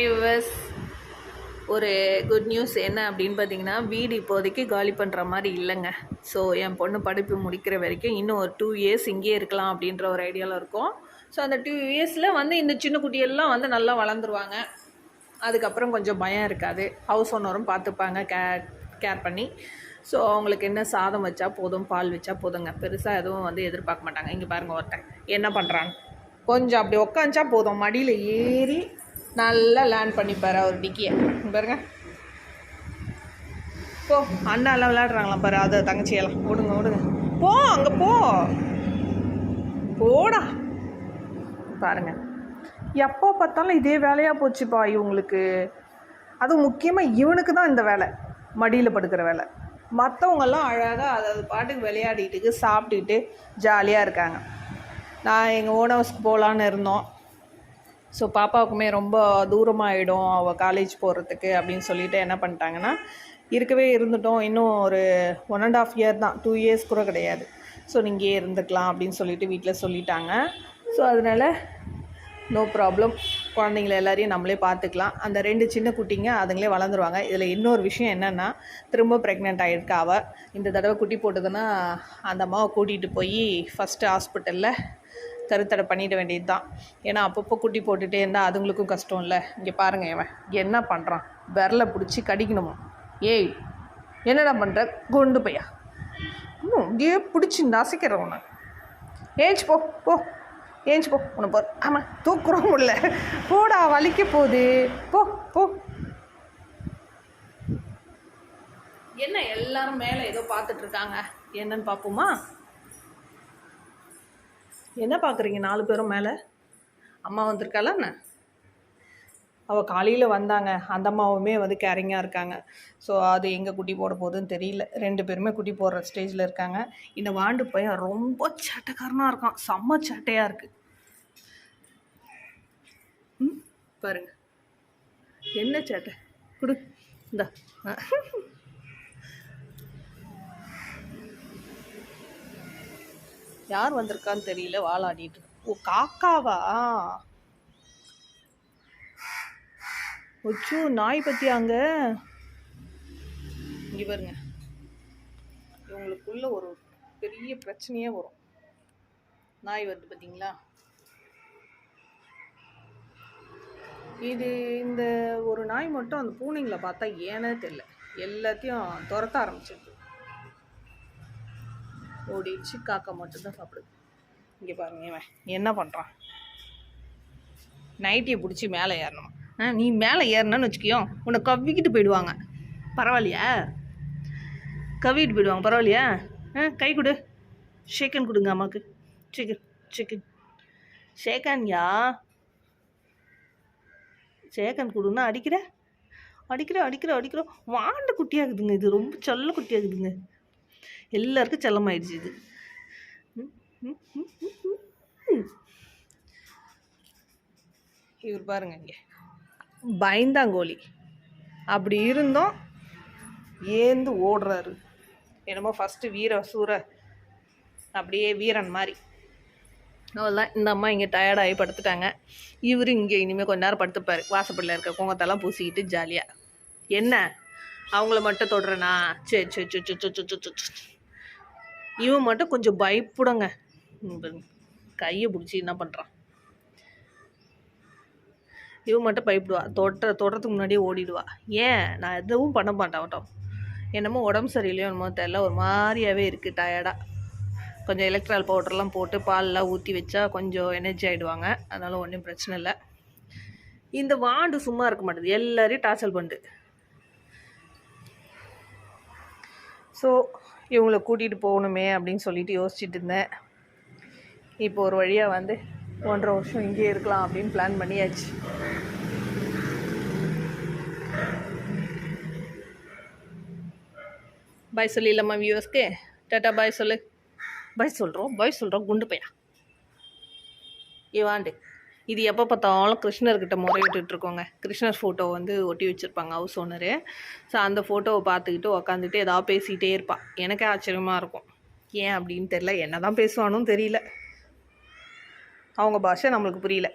Hi yours ஒரு good news என்ன அப்படின்னு பார்த்தீங்கன்னா வீடு இப்போதைக்கு காலி பண்ணுற மாதிரி இல்லைங்க. ஸோ என் பொண்ணு படிப்பு முடிக்கிற வரைக்கும் இன்னும் ஒரு டூ இயர்ஸ் இங்கேயே இருக்கலாம் அப்படின்ற ஒரு ஐடியாவில் இருக்கும். ஸோ அந்த டூ இயர்ஸில் வந்து இந்த சின்ன குட்டியெல்லாம் வந்து நல்லா வளர்ந்துருவாங்க. அதுக்கப்புறம் கொஞ்சம் பயம் இருக்காது. ஹவுஸ் ஓனரும் பார்த்துப்பாங்க கே கேர் பண்ணி. ஸோ அவங்களுக்கு என்ன சாதம் வச்சா போதும் பால் வச்சா போதுங்க. பெருசாக எதுவும் வந்து எதிர்பார்க்க மாட்டாங்க. இங்கே பாருங்கள் ஒருத்தன். என்ன பண்ணுறாங்க கொஞ்சம் அப்படி உக்காந்துச்சா போதும். மடியில் ஏறி நல்லா லேண்ட் பண்ணிப்பார் அவர் டிக்கியை. பாருங்க. போ அண்ணா எல்லாம் விளையாடுறாங்களாம் பாரு அதை தங்கச்சியெல்லாம். ஓடுங்க ஓடுங்க. போ அங்கே போ. போடா. பாருங்க. எப்போ பார்த்தாலும் இதே வேலையாக போச்சுப்பா இவங்களுக்கு. அதுவும் முக்கியமாக இவனுக்கு தான் இந்த வேலை. மடியில் படுக்கிற வேலை. மற்றவங்கெல்லாம் அழகாக அதாவது பாட்டுக்கு விளையாடிட்டுக்கு சாப்பிட்டுக்கிட்டு ஜாலியாக இருக்காங்க. நான் எங்கள் ஓன் ஹவுஸ்க்கு போகலான்னு இருந்தோம். ஸோ பாப்பாவுக்குமே ரொம்ப தூரமாகிடும் அவள் காலேஜ் போகிறதுக்கு அப்படின்னு சொல்லிட்டு என்ன பண்ணிட்டாங்கன்னா இருக்கவே இருந்துட்டோம். இன்னும் ஒரு ஒன் அண்ட் ஆஃப் இயர் தான். டூ இயர்ஸ் கூட கிடையாது. ஸோ நீங்கள் இருந்துக்கலாம் அப்படின்னு சொல்லிட்டு வீட்டில் சொல்லிட்டாங்க. ஸோ அதனால் நோ ப்ராப்ளம் குழந்தைங்கள எல்லாரையும் நம்மளே பார்த்துக்கலாம். அந்த ரெண்டு சின்ன குட்டிங்க அதுங்களே வளர்ந்துருவாங்க. இதில் இன்னொரு விஷயம் என்னென்னா திரும்ப ப்ரெக்னென்ட் ஆகிருக்கா அவள் இந்த தடவை குட்டி போட்டதுன்னா அந்த அம்மாவை கூட்டிகிட்டு போய் ஃபஸ்ட்டு ஹாஸ்பிட்டலில் கருத்தடை பண்ணிட வேண்டியது தான் ஏன்னா அப்பப்போ குட்டி போட்டுகிட்டே இருந்தால் அதுங்களுக்கும் கஷ்டம் இல்லை இங்கே பாருங்கள் இவன். என்ன பண்ணுறான் விரலை பிடிச்சி கடிக்கணுமா? ஏய் என்னடா பண்ணுற கொண்டு பையா இன்னும் அப்படியே பிடிச்சி நசிக்கிறேன் உன்னை. ஏஞ்சி போ போ. ஏஞ்சி போ. உன்னை போ ஆமாம் தூக்குறோம் முடியல போடா வலிக்க போகுது. போ போ. என்ன எல்லாரும் மேலே ஏதோ பார்த்துட்டு இருக்காங்க? என்னன்னு பார்ப்போமா? என்ன பார்க்குறீங்க நாலு பேரும் மேலே? அம்மா வந்திருக்காளா என்ன? அவள் காலையில் வந்தாங்க. அந்த அம்மாவுமே வந்து கேரிங்காக இருக்காங்க. ஸோ அது எங்கே குட்டி போட போகுதுன்னு தெரியல. ரெண்டு பேருமே குட்டி போடுற ஸ்டேஜில் இருக்காங்க. இந்த வாண்டு பையன் ரொம்ப சேட்டைக்காரனாக இருக்கான். செம்ம சேட்டையாக இருக்குது ம் பாருங்க. என்ன சேட்டை? கொடு. இந்த. யார் வந்திருக்கான்னு தெரியல வாலாடிட்டு. ஓ காக்காவா? ஒச்சு நாய் பற்றியாங்க இங்க பாருங்க. இவங்களுக்குள்ள ஒரு பெரிய பிரச்சனையே வரும். நாய் வருது பார்த்தீங்களா இது இந்த ஒரு நாய் மட்டும் அந்த பூனைங்களை பார்த்தா ஏனே தெரியல. எல்லாத்தையும் துரத்த ஆரம்பிச்சிருக்கு ஓடிடுச்சு. காக்கா மட்டும்தான் சாப்பிடுது. இங்கே பாருங்க இவன் என்ன பண்ணுறான் நைட்டியை பிடிச்சி மேலே ஏறணும்? ஆ நீ மேலே ஏறினன்னு வச்சுக்கியோ உன்னை கவ்விக்கிட்டு போயிடுவாங்க. பரவாயில்லையா? கவிட்டு போயிடுவாங்க பரவாயில்லையா? ஆ கை கொடு. ஷேக்கன் கொடுங்க அம்மாவுக்கு. சிக்கன் சிக்கன் ஷேக்கன்யா ஷேக்கன் கொடுன்னா அடிக்கிற? அடிக்கிற அடிக்கிற அடிக்கிற. வாண்ட குட்டியாகுதுங்க இது ரொம்ப செல்ல குட்டியாகுதுங்க. எல்லாருக்கும் செல்லமாயிடுச்சு இது. இவர் பாருங்க இங்கே. பயந்தாங்கோலி அப்படி இருந்தோம். ஏந்து ஓடுறாரு. என்னமோ ஃபஸ்ட்டு வீர சூர. அப்படியே வீரன் மாதிரி. அவ்வளோதான் இந்த அம்மா இங்கே டயர்டாகி படுத்துட்டாங்க. இவர் இங்கே இனிமேல் கொஞ்ச நேரம் படுத்துப்பார். வாசப்படியில் இருக்க குங்கத்தெல்லாம் பூசிக்கிட்டு ஜாலியாக என்ன? அவங்கள மட்டும் தொடுறேனா? சரி சரி சரி சரி சரி சரி இவன் மட்டும் கொஞ்சம் பயப்படுங்க. கையை பிடிச்சி என்ன பண்ணுறான் இவன் மட்டும் பயப்படுவா. தொட்ட தொடுறதுக்கு முன்னாடியே ஓடிடுவா. ஏன்? நான் எதுவும் பண்ண மாட்டான் என்னமோ உடம்பு சரியில்லையோ என்னமோ தெரில ஒரு மாதிரியாகவே இருக்குது டயர்டாக கொஞ்சம் எலக்ட்ரால் பவுடர்லாம் போட்டு பால்லாம் ஊற்றி வச்சா கொஞ்சம் எனர்ஜி ஆகிடுவாங்க அதனால் ஒன்றும் பிரச்சனை இல்லை. இந்த வாண்டு சும்மா இருக்க மாட்டேது. எல்லாரையும் டார்ச்சல் பண்ணுது ஸோ இவங்களை கூட்டிகிட்டு போகணுமே அப்படின்னு சொல்லிட்டு யோசிச்சுட்டு இருந்தேன். இப்போ ஒரு வழியாக வந்து ஒன்றரை வருஷம் இங்கேயே இருக்கலாம் அப்படின்னு பிளான் பண்ணியாச்சு. பாய் சொல்லிடலாமா வியூவர்ஸ்க்கு டாட்டா பாய் சொல்லு. பாய் சொல்கிறோம் பாய் சொல்கிறோம் குண்டு பையா? இவாண்டு இது எப்போ பார்த்தாலும் கிருஷ்ணர்கிட்ட முறையிட்டு இருக்கோங்க கிருஷ்ணர் ஃபோட்டோ வந்து ஒட்டி வச்சுருப்பாங்க ஹவுஸ் ஓனரு ஸோ அந்த ஃபோட்டோவை பார்த்துக்கிட்டு உக்காந்துட்டு ஏதாவது பேசிகிட்டே இருப்பாள் எனக்கே ஆச்சரியமாக இருக்கும். ஏன் அப்படின்னு தெரில என்ன தான் பேசுவானும் தெரியல. அவங்க பாஷை நம்மளுக்கு புரியல.